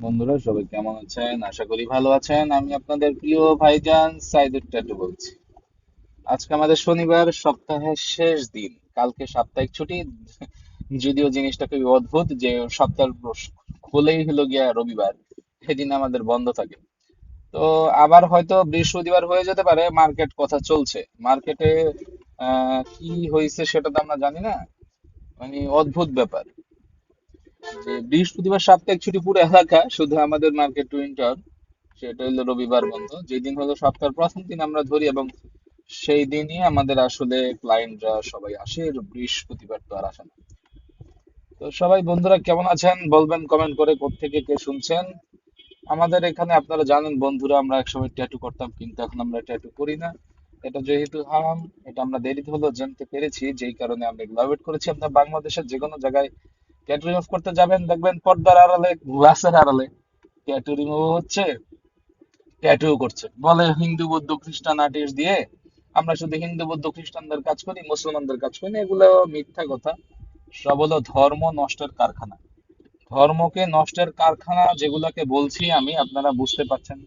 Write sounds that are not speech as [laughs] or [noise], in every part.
বন্ধুরা, সবাই কেমন আছেন? আশা করি ভালো আছেন। আমি আপনাদের প্রিয় ভাইজান সাইদুর ট্যাটু বলছি। আজকে আমাদের শনিবার, সপ্তাহের শেষ দিন। কালকে সাপ্তাহিক ছুটি। যদিও জিনিসটা খুবই অদ্ভুত যে সপ্তাহ খুলেই হলো গিয়া রবিবার। সেদিন আমাদের বন্ধ থাকে। তো আবার হয়তো বৃহস্পতিবার হয়ে যেতে পারে, মার্কেট কথা চলছে। মার্কেটে কি হয়েছে সেটা তো আমরা জানি না। মানে অদ্ভুত ব্যাপার। যে বৃহস্পতিবার সাপ্তাহিক ছুটি পুরো এলাকা, শুধু আমাদের মার্কেট উইন্টার সেটা হলো রবিবার বন্ধ। যেদিন হলো সপ্তাহের প্রথম দিন আমরা ধরি এবং সেই দিনই আমাদের আসলে ক্লায়েন্টরা সবাই আসে, বৃহস্পতিবার তো আর আসে না। তো সবাই বন্ধুরা কেমন আছেন? বলবেন কমেন্ট করে কোত্থেকে কে শুনছেন? আমাদের এখানে আপনারা জানেন, বন্ধুরা, আমরা একসময় ট্যাটু করতাম, কিন্তু এখন আমরা ট্যাটু করি না। এটা যেহেতু হারাম, এটা আমরা দেরিতে হলেও জানতে পেরেছি, যেই কারণে আমরা এগুলো অ্যাভয়েড করেছি। আপনার বাংলাদেশের যে কোনো জায়গায় ট্যাটু রিমুভ করতে যাবেন, দেখবেন পর্দার আড়ালে, গ্লাসের আড়ালে ট্যাটু রিমুভ হচ্ছে ট্যাটু করছে। বলে হিন্দু, বৌদ্ধ, খ্রিস্টান আর্টিস্ট দিয়ে, আমরা শুধু হিন্দু, বৌদ্ধ, খ্রিস্টানদের কাজ করি, মুসলমানদের কাজ করি এগুলো মিথ্যা কথা। সব হলো ধর্ম নষ্টের কারখানা। ধর্মকে নষ্টের কারখানা যেগুলাকে বলছি আমি, আপনারা বুঝতে পারছেন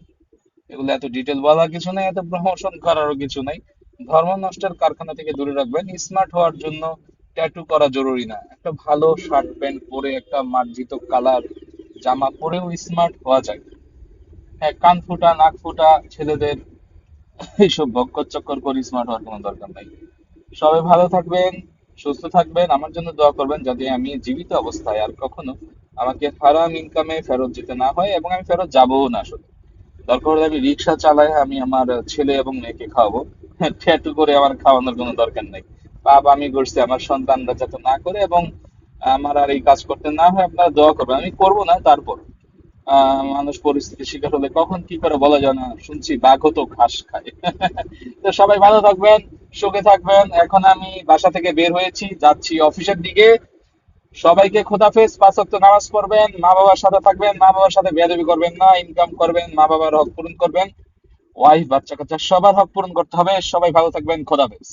এগুলো এত ডিটেল বলার কিছু নেই, এত প্রমোশন করারও কিছু নাই। ধর্ম নষ্টের কারখানা থেকে দূরে রাখবেন স্মার্ট হওয়ার জন্য ট্যাটু করা জরুরি না। একটা ভালো শার্ট প্যান্ট পরে একটা মার্জিত কালার জামা পরেও স্মার্ট হওয়া যায়। হ্যাঁ কান ফুটা, নাক ফুটা, ছেলেদের এইসব বক্কর চক্কর করে স্মার্ট হওয়ার কোনো দরকার নাই। সবাই ভালো থাকবেন, সুস্থ থাকবেন, আমার জন্য দোয়া করবেন যাতে আমি জীবিত অবস্থায় আর কখনো আমাকে হারাম ইনকামে ফেরত যেতে না হয় এবং আমি ফেরত যাবও না আসলে দরকার হলে আমি রিক্সা চালাই, আমি আমার ছেলে এবং মেয়েকে খাওয়াবো। [laughs] ট্যাটু করে আমার খাওয়ানোর কোনো দরকার নেই। পাপ আমি করছি আমার সন্তানরা যাতে না করে এবং আমার আর এই কাজ করতে না হয়, আপনারা দোয়া করবেন। আমি করব না, তারপর। মানুষ পরিস্থিতির শিকার হলে কখন কি করে বলা যায় না। শুনছি, বাঘও তো ঘাস খায়। [laughs] তো সবাই ভালো থাকবেন, সুখে থাকবেন। এখন আমি বাসা থেকে বের হয়েছি, যাচ্ছি অফিসের দিকে। সবাইকে খোদাফেজ পাঁচ ওয়াক্ত নামাজ পড়বেন মা বাবার সাথে থাকবেন মা বাবার সাথে বেয়াদবি করবেন না ইনকাম করবেন মা বাবার হক পূরণ করবেন। ওয়াইফ বাচ্চা কাচ্চা সবার হক পূরণ করতে হবে। সবাই ভালো থাকবেন খোদাফেজ